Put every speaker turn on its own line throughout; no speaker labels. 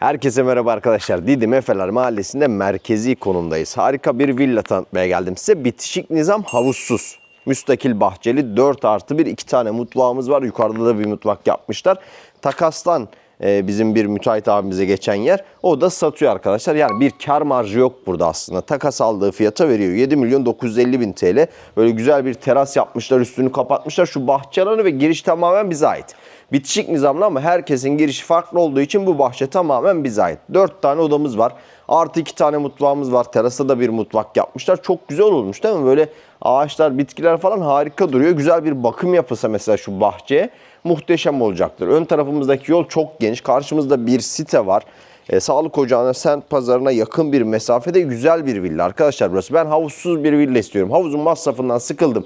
Herkese merhaba arkadaşlar. Didim Efeler Mahallesi'nde merkezi konumdayız. Harika bir villa tanıtmaya geldim size. Bitişik nizam havuzsuz. Müstakil bahçeli 4 artı 1 iki tane mutfağımız var. Yukarıda da bir mutfak yapmışlar. Takastan e, bizim bir müteahhit abimize geçen yer. O da satıyor arkadaşlar. Yani bir kar marjı yok burada aslında. Takas aldığı fiyata veriyor. 7 milyon 950 bin TL. Böyle güzel bir teras yapmışlar. Üstünü kapatmışlar. Şu bahçe alanı ve giriş tamamen bize ait. Bitişik nizamlı ama herkesin girişi farklı olduğu için bu bahçe tamamen bize ait. 4 tane odamız var. Artı 2 tane mutfağımız var. Terasta da bir mutfak yapmışlar. Çok güzel olmuş değil mi? Böyle ağaçlar, bitkiler falan harika duruyor. Güzel bir bakım yapılsa mesela şu bahçeye muhteşem olacaktır. Ön tarafımızdaki yol çok geniş. Karşımızda bir site var. E, sağlık ocağına, sent pazarına yakın bir mesafede güzel bir villa arkadaşlar burası. Ben havuzsuz bir villa istiyorum. Havuzun masrafından sıkıldım.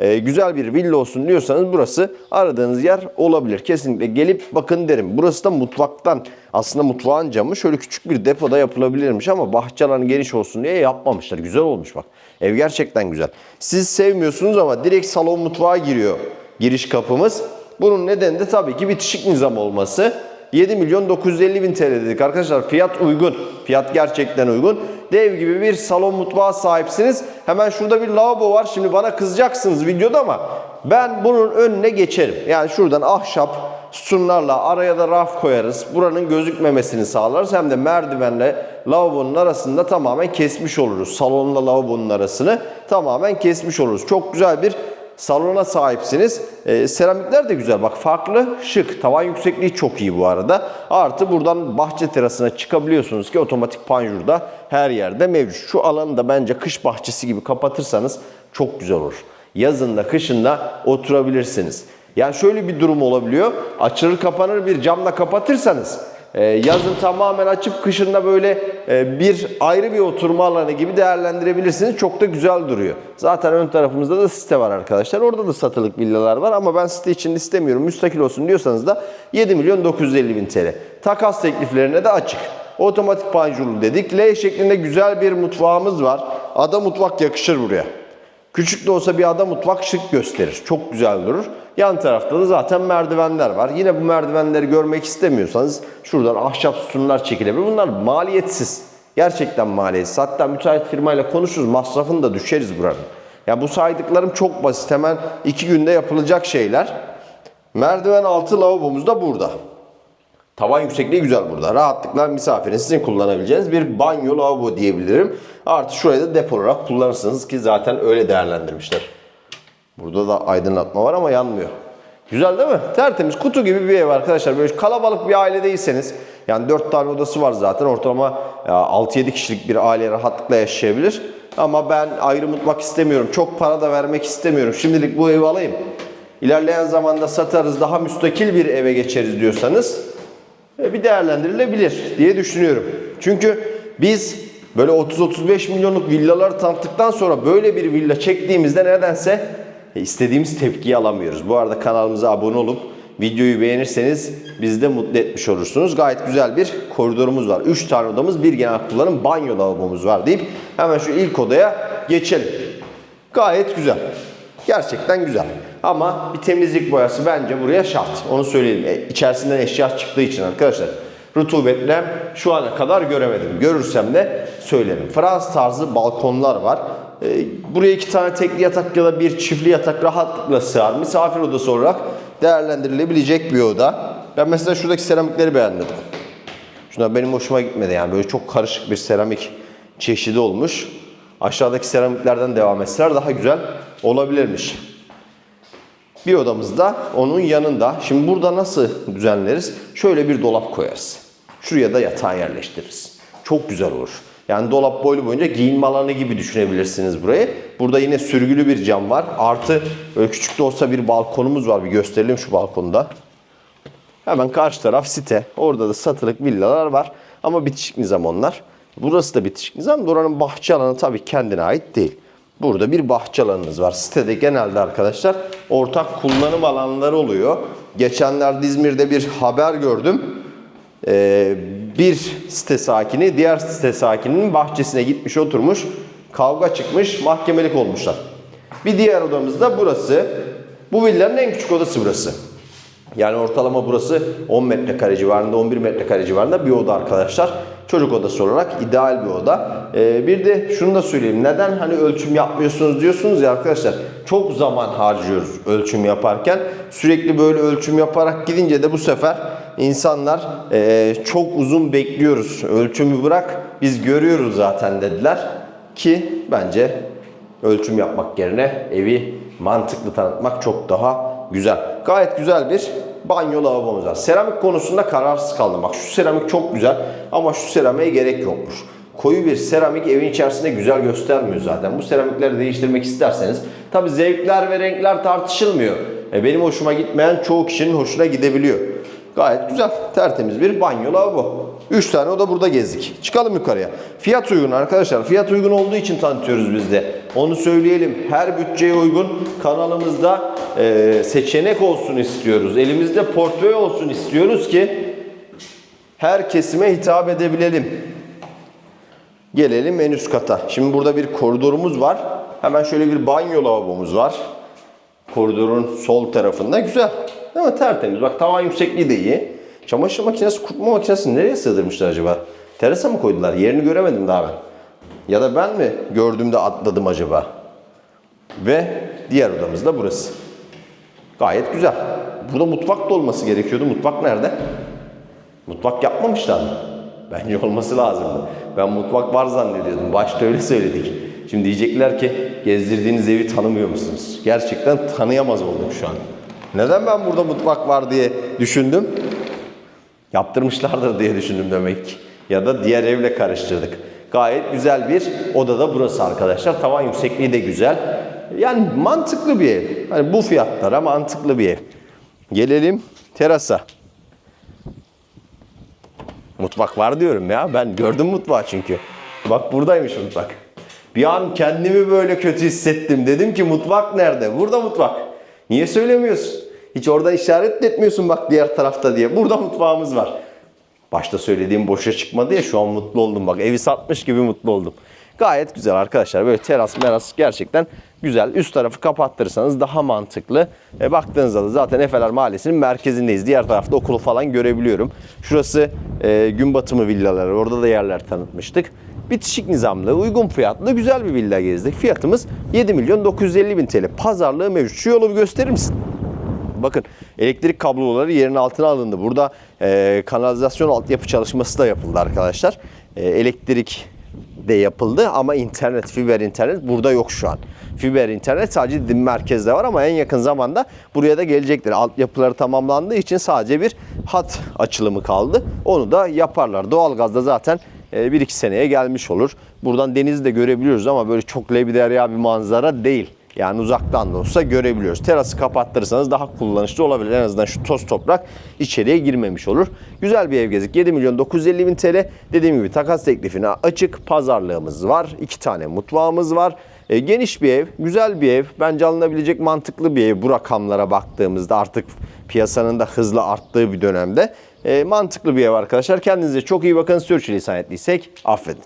E, güzel bir villa olsun diyorsanız burası aradığınız yer olabilir. Kesinlikle gelip bakın derim. Burası da mutfaktan aslında mutfağın camı şöyle küçük bir depoda yapılabilirmiş ama bahçe alanı geniş olsun diye yapmamışlar. Güzel olmuş bak. Ev gerçekten güzel. Siz sevmiyorsunuz ama direkt salon mutfağa giriyor giriş kapımız. Bunun nedeni de tabii ki bitişik nizam olması. 7 milyon 950 bin TL dedik arkadaşlar. Fiyat uygun. Fiyat gerçekten uygun. Dev gibi bir salon mutfağa sahipsiniz. Hemen şurada bir lavabo var. Şimdi bana kızacaksınız videoda ama ben bunun önüne geçerim. Yani şuradan ahşap sütunlarla araya da raf koyarız. Buranın gözükmemesini sağlarız. Hem de merdivenle lavabonun arasında tamamen kesmiş oluruz. Salonla lavabonun arasını tamamen kesmiş oluruz. Çok güzel bir salona sahipsiniz. Ee, seramikler de güzel. Bak farklı, şık. Tavan yüksekliği çok iyi bu arada. Artı buradan bahçe terasına çıkabiliyorsunuz ki otomatik panjurda her yerde mevcut. Şu alanı da bence kış bahçesi gibi kapatırsanız çok güzel olur. Yazın da kışın da oturabilirsiniz. Yani şöyle bir durum olabiliyor. Açılır kapanır bir camla kapatırsanız yazın tamamen açıp kışında böyle e, bir ayrı bir oturma alanı gibi değerlendirebilirsiniz. Çok da güzel duruyor. Zaten ön tarafımızda da site var arkadaşlar. Orada da satılık villalar var ama ben site için istemiyorum. Müstakil olsun diyorsanız da 7 milyon 950 bin TL. Takas tekliflerine de açık. Otomatik panjurlu dedik. L şeklinde güzel bir mutfağımız var. Ada mutfak yakışır buraya. Küçük de olsa bir ada mutfak şık gösterir. Çok güzel durur. Yan tarafta da zaten merdivenler var. Yine bu merdivenleri görmek istemiyorsanız şuradan ahşap sütunlar çekilebilir. Bunlar maliyetsiz. Gerçekten maliyetsiz. Hatta müteahhit firmayla konuşuruz. Masrafını da düşeriz buranın. Ya bu saydıklarım çok basit. Hemen iki günde yapılacak şeyler. Merdiven altı lavabomuz da burada. Tavan yüksekliği güzel burada. Rahatlıkla misafirin sizin kullanabileceğiniz bir banyo lavabo diyebilirim. Artı şurayı da depo olarak kullanırsınız ki zaten öyle değerlendirmişler. Burada da aydınlatma var ama yanmıyor. Güzel değil mi? Tertemiz kutu gibi bir ev arkadaşlar. Böyle kalabalık bir aile değilseniz yani 4 tane odası var zaten. Ortalama ya, 6-7 kişilik bir aile rahatlıkla yaşayabilir. Ama ben ayrı mutfak istemiyorum. Çok para da vermek istemiyorum. Şimdilik bu evi alayım. İlerleyen zamanda satarız daha müstakil bir eve geçeriz diyorsanız e, bir değerlendirilebilir diye düşünüyorum. Çünkü biz böyle 30-35 milyonluk villalar tanıttıktan sonra böyle bir villa çektiğimizde nedense e, istediğimiz tepkiyi alamıyoruz. Bu arada kanalımıza abone olup videoyu beğenirseniz bizi de mutlu etmiş olursunuz. Gayet güzel bir koridorumuz var. 3 tane odamız, bir genel kullanım banyo lavabomuz var deyip hemen şu ilk odaya geçelim. Gayet güzel. Gerçekten güzel. Ama bir temizlik boyası bence buraya şart. Onu söyleyelim. E, içerisinden eşya çıktığı için arkadaşlar. Rutubetle şu ana kadar göremedim. Görürsem de söylerim. Fransız tarzı balkonlar var. E, buraya iki tane tekli yatak ya da bir çiftli yatak rahatlıkla sığar. Misafir odası olarak değerlendirilebilecek bir oda. Ben mesela şuradaki seramikleri beğendim. Şuna benim hoşuma gitmedi yani. Böyle çok karışık bir seramik çeşidi olmuş. Aşağıdaki seramiklerden devam etseler daha güzel olabilirmiş. Bir odamızda onun yanında. Şimdi burada nasıl düzenleriz? Şöyle bir dolap koyarız. Şuraya da yatağı yerleştiririz. Çok güzel olur. Yani dolap boylu boyunca giyinme alanı gibi düşünebilirsiniz burayı. Burada yine sürgülü bir cam var. Artı böyle küçük de olsa bir balkonumuz var. Bir gösterelim şu balkonda. Hemen karşı taraf site. Orada da satılık villalar var. Ama bitişik nizam onlar. Burası da bitişik nizam. Buranın bahçe alanı tabii kendine ait değil. Burada bir bahçe alanınız var. Sitede genelde arkadaşlar ortak kullanım alanları oluyor. Geçenlerde İzmir'de bir haber gördüm. Ee, bir site sakini diğer site sakininin bahçesine gitmiş oturmuş. Kavga çıkmış mahkemelik olmuşlar. Bir diğer odamız da burası. Bu villanın en küçük odası burası. Yani ortalama burası 10 metrekare civarında, 11 metrekare civarında bir oda arkadaşlar. Çocuk odası olarak ideal bir oda. Ee, bir de şunu da söyleyeyim. Neden hani ölçüm yapmıyorsunuz diyorsunuz ya arkadaşlar. Çok zaman harcıyoruz ölçüm yaparken. Sürekli böyle ölçüm yaparak gidince de bu sefer insanlar eee, çok uzun bekliyoruz. Ölçümü bırak biz görüyoruz zaten dediler. Ki bence ölçüm yapmak yerine evi mantıklı tanıtmak çok daha güzel. Gayet güzel bir banyo lavabomuz var. Seramik konusunda kararsız kaldım. Bak şu seramik çok güzel ama şu seramiğe gerek yokmuş. Koyu bir seramik evin içerisinde güzel göstermiyor zaten. Bu seramikleri değiştirmek isterseniz tabi zevkler ve renkler tartışılmıyor. E benim hoşuma gitmeyen çoğu kişinin hoşuna gidebiliyor. Gayet güzel, tertemiz bir banyo lavabo. 3 tane oda burada gezdik. Çıkalım yukarıya. Fiyat uygun arkadaşlar. Fiyat uygun olduğu için tanıtıyoruz biz de. Onu söyleyelim. Her bütçeye uygun kanalımızda e, seçenek olsun istiyoruz. Elimizde portföy olsun istiyoruz ki her kesime hitap edebilelim. Gelelim en üst kata. Şimdi burada bir koridorumuz var. Hemen şöyle bir banyo lavabomuz var. Koridorun sol tarafında güzel. Değil mi? Tertemiz. Bak tavan yüksekliği de iyi. Çamaşır makinesi, kurutma makinesini nereye sığdırmışlar acaba? Terasa mı koydular? Yerini göremedim daha ben. Ya da ben mi gördüğümde atladım acaba? Ve diğer odamız da burası. Gayet güzel. Burada mutfak da olması gerekiyordu. Mutfak nerede? Mutfak yapmamışlar mı? Bence olması lazımdı. Ben mutfak var zannediyordum. Başta öyle söyledik. Şimdi diyecekler ki gezdirdiğiniz evi tanımıyor musunuz? Gerçekten tanıyamaz oldum şu an. Neden ben burada mutfak var diye düşündüm? Yaptırmışlardır diye düşündüm demek ki. Ya da diğer evle karıştırdık. Gayet güzel bir odada burası arkadaşlar. Tavan yüksekliği de güzel. Yani mantıklı bir ev. Hani bu fiyatlara mantıklı bir ev. Gelelim terasa. Mutfak var diyorum ya. Ben gördüm mutfağı çünkü. Bak buradaymış mutfak. Bir an kendimi böyle kötü hissettim. Dedim ki mutfak nerede? Burada mutfak. Niye söylemiyorsun? Hiç orada işaret etmiyorsun bak diğer tarafta diye. Burada mutfağımız var. Başta söylediğim boşa çıkmadı ya şu an mutlu oldum bak. Evi satmış gibi mutlu oldum. Gayet güzel arkadaşlar. Böyle teras meras gerçekten güzel. Üst tarafı kapattırırsanız daha mantıklı. E, baktığınızda da zaten Efeler Mahallesi'nin merkezindeyiz. Diğer tarafta okulu falan görebiliyorum. Şurası e, gün batımı villaları. Orada da yerler tanıtmıştık. Bitişik nizamlı, uygun fiyatlı güzel bir villa gezdik. Fiyatımız 7 milyon 950 bin TL. Pazarlığı mevcut. Şu yolu bir gösterir misin? Bakın elektrik kabloları yerin altına alındı. Burada e, kanalizasyon altyapı çalışması da yapıldı arkadaşlar. E, elektrik de yapıldı ama internet, fiber internet burada yok şu an. Fiber internet sadece Didim merkezde var ama en yakın zamanda buraya da gelecektir. Altyapıları tamamlandığı için sadece bir hat açılımı kaldı. Onu da yaparlar. Doğalgazda zaten 1-2 seneye gelmiş olur. Buradan denizi de görebiliyoruz ama böyle çok lebiderya bir manzara değil. Yani uzaktan da olsa görebiliyoruz. Terası kapattırırsanız daha kullanışlı olabilir. En azından şu toz toprak içeriye girmemiş olur. Güzel bir ev gezdik. 7 milyon 950 bin TL. Dediğim gibi takas teklifine açık. Pazarlığımız var. iki tane mutfağımız var. E, geniş bir ev, güzel bir ev. Bence alınabilecek mantıklı bir ev bu rakamlara baktığımızda artık piyasanın da hızla arttığı bir dönemde. E, mantıklı bir ev arkadaşlar. Kendinize çok iyi bakın. Sürçülisan ettiysek affedin.